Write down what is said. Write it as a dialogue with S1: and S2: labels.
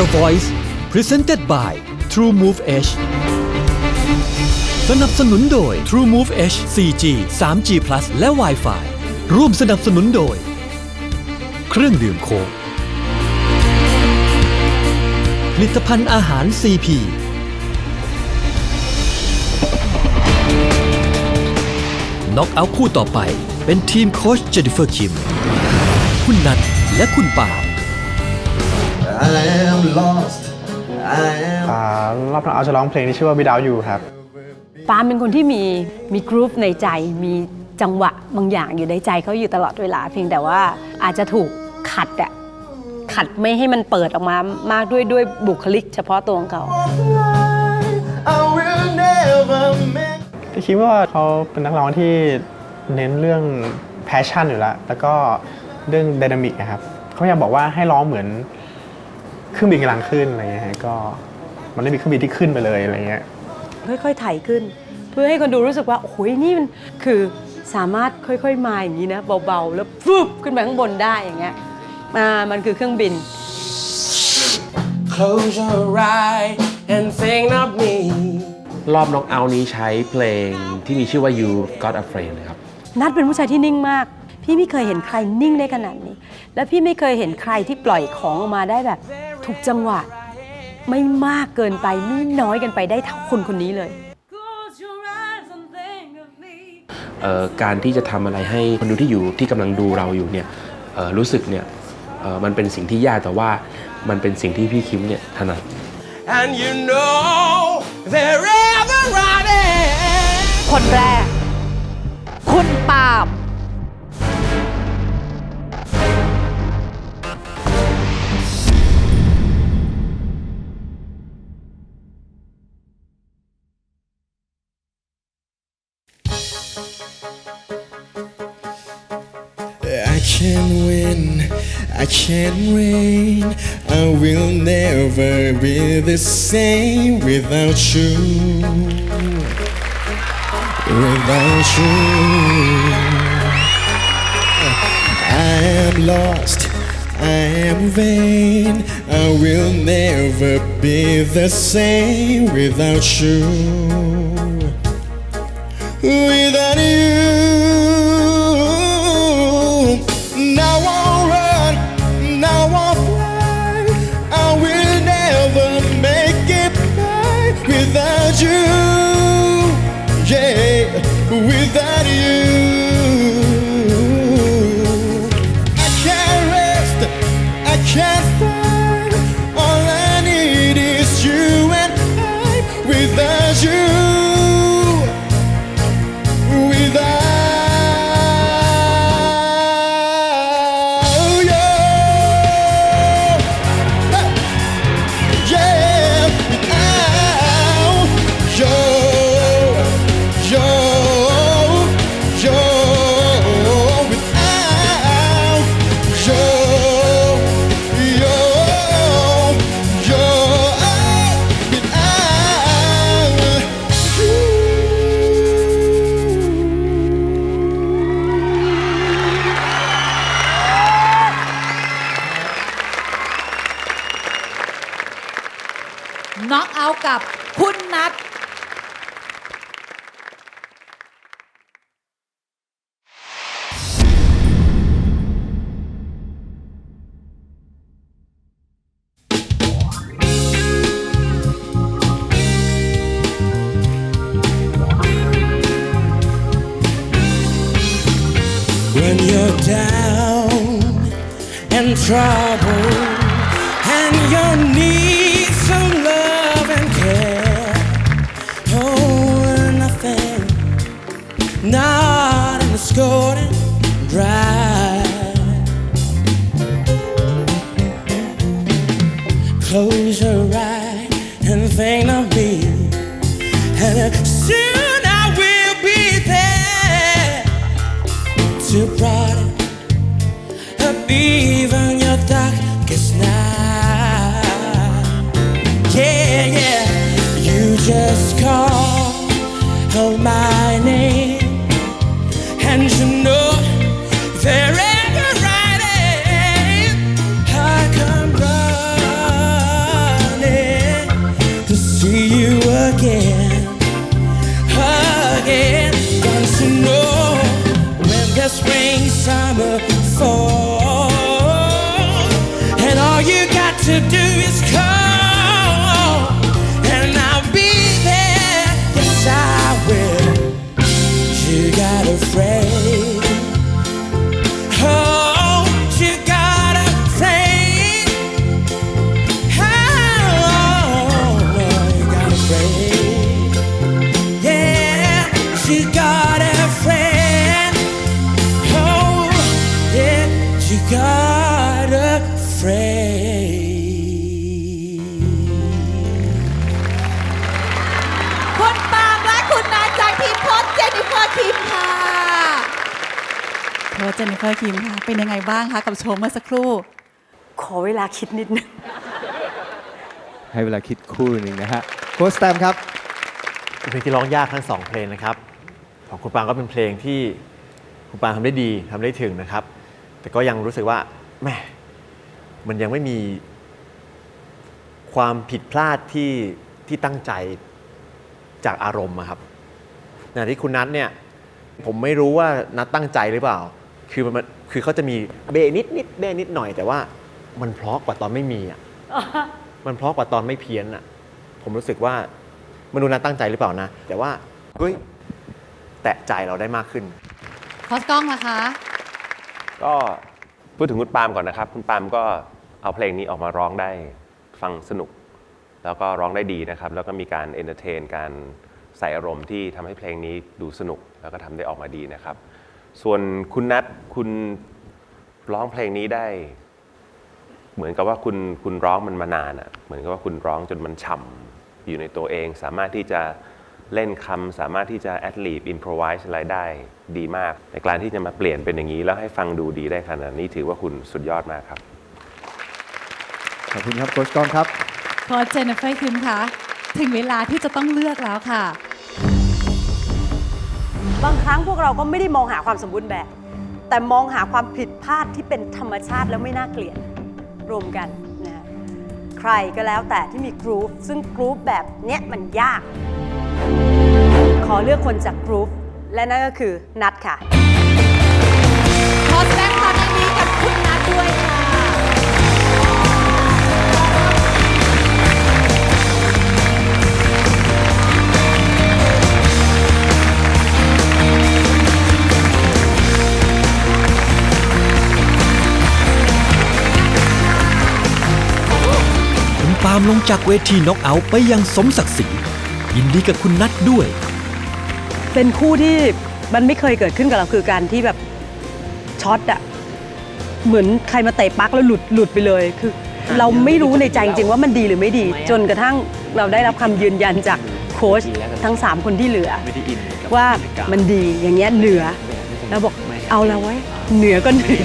S1: The Voice Presented by True Move Edge สนับสนุนโดย True Move Edge 4G 3G Plus และ Wi-Fi ร่วมสนับสนุนโดย เครื่องดื่มโค้กผลิตภัณฑ์อาหาร CP น็อกเอาท์คู่ต่อไป เป็นทีมโค้ชเจนิเฟอร์คิม คุณนัทและคุณปาม
S2: I am lost. I am.
S3: อ่ารอบหน้าเอาจะร้องเพลงที่ชื่อว่า Without You ครับ
S4: ปาล์มเป็นคนที่มีมีกรุ๊ปในใจมีจังหวะบางอย่างอยู่ในใจเขาอยู่ตลอดเวลา เพียงแต่ว่าอาจจะถูกขัดอะขัดไม่ให้มันเปิดออกมามากด้วยด้วยบุคลิก เฉพาะตัวของเขา
S2: I will never make.
S3: พี่คิดว่าเขาเป็นนักร้องที่เน้นเรื่อง passion อยู่แล้ว แล้วก็เรื่อง dynamic นะครับ เขาอยากบอกว่าให้ร้องเหมือน เครื่องบินกำลังขึ้นอะไรเงี้ยฮะก็มันไม่มีเครื่องบินที่ขึ้นไปเลยอะไรเงี้ย
S4: ค่อยๆไถขึ้น เพื่อให้คนดูรู้สึกว่าโอ้ยนี่มันคือสามารถค่อยๆมาอย่างนี้นะเบาๆแล้วฟึบขึ้นไปข้างบนได้อย่างเงี้ยอ่ามันคือเครื่องบิน
S5: Close your eyes and think of me
S6: รอบน็อกเอาท์นี้ใช้เพลงที่มีชื่อว่า You Got a Friend นะครับ
S4: นัดเป็นผู้ชายที่นิ่งมาก พี่ไม่เคยเห็นใครนิ่งได้ขนาดนี้ และพี่ไม่เคยเห็นใครที่ปล่อยของออกมาได้แบบ ถูกจังหวะ ไม่มากเกินไปไม่น้อยเกินไปได้เท่าคนคนนี้เลย
S6: เอ่อการที่จะทำอะไรให้คนดูที่อยู่ที่กำลังดูเราอยู่เนี่ยเอ่อรู้สึกเนี่ยเอ่อมันเป็นสิ่งที่ยากแต่ว่ามันเป็นสิ่งที่พี่คิมเนี่ยถนัด
S5: and you know they're ever riding
S7: คนแรก
S2: I can't win. I can't win. I will never be the same without you. Without you. I am lost. I am vain. I will never be the same without you. Without without you. I can't rest. I can't
S7: น็อกเอาท์กับคุณนัท
S5: down and trouble and your need not in the dry. Close your eyes and think of me, and soon
S7: time before เจนนิเฟอร์คิมค่ะเป็นยังไงบ้างคะกับโชว์เมื่อสักครู่
S4: ขอเวลาคิดนิดนึง
S8: ให้เวลาคิดครู่หนึ่งนะฮะโค้ชแตมครับ
S9: เป็นเพลงที่ร้องยากทั้งสองเพลงนะครับ ของคุณปางก็เป็นเพลงที่คุณปางทำได้ดีทำได้ถึงนะครับ แต่ก็ยังรู้สึกว่าแหม่มันยังไม่มี ความผิดพลาดที่ที่ตั้งใจจากอารมณ์อะครับในขณะที่คุณนัทเนี่ย ผมไม่รู้ว่านัทตั้งใจหรือเปล่า คือมันคือเขาจะมีเบนิดนิดเบนิดหน่อยแต่ว่ามันเพราะกว่าตอนไม่มีอะมันเพราะกว่าตอนไม่เพี้ยนอะ ผมรู้สึกว่าไมรู้นัทตั้งใจหรือเปล่านะ แต่ว่าเฮ้ยแตะใจเราได้มากขึ้น
S7: โค้ชกล้องล่ะคะ
S10: ก็พูดถึงคุณปาล์มก่อนนะครับ คุณปาล์มก็เอาเพลงนี้ออกมาร้องได้ฟังสนุก แล้วก็ร้องได้ดีนะครับ แล้วก็มีการเอนเตอร์เทน การใส่อารมณ์ที่ทำให้เพลงนี้ดูสนุก แล้วก็ทำได้ออกมาดีนะครับ ส่วนคุณนัทคุณร้องเพลงนี้ได้ เหมือนกับว่าคุณคุณร้องมันมานานอะ่ะ เหมือนกับว่าคุณร้องจนมันฉ่ำอยู่ในตัวเอง สามารถที่จะเล่นคำสามารถที่จะแอดลีบอินพรไวส์อะไรได้ดีมาก ในการที่จะมาเปลี่ยนเป็นอย่างนี้ แล้วให้ฟังดูดีได้ขนาดนี้ถือว่าคุณสุดยอดมากครับ
S8: ขอบคุณครับโค้ชกล้องครับ
S7: โค้ชเจนนิเฟอร์คิมคะถึงเวลาที่จะต้องเลือกแล้วค่ะ
S4: บางครั้งพวกเราก็ไม่ได้มองหาความสมบูรณ์แบบ แต่มองหาความผิดพลาดที่เป็นธรรมชาติแล้วไม่น่าเกลียดรวมกันนะฮะใครก็แล้วแต่ที่มีกรูฟซึ่งกรูฟแบบเนี้ยมันยาก ขอเลือกคนจากกรูฟและนั่นก็คือนัดค่ะ
S7: ขอแสดงความยินดีกับคุณนัทด้วยค่ะ
S1: ปาล์มลงจากเวทีน็อกเอาท์ไปอยังสมศักดิ์ศรียินดีกับคุณนัทด้วย
S4: เป็นคู่ที่มันไม่เคยเกิดขึ้นกับเราคือการที่แบบช็อตอะเหมือนใครมาเตะปลั๊กแล้วหลุดหลุดไปเลยคือ เราไม่รู้ในใจจริงๆว่ามันดีหรือไม่ดี จนกระทั่งเราได้รับคำยืนยันจากโค้ชทั้ง 3 คนที่เหลือว่ามันดีอย่างเงี้ยเหนือแล้วบอกเอาแล้วไว้ยเหนือก็เหนือ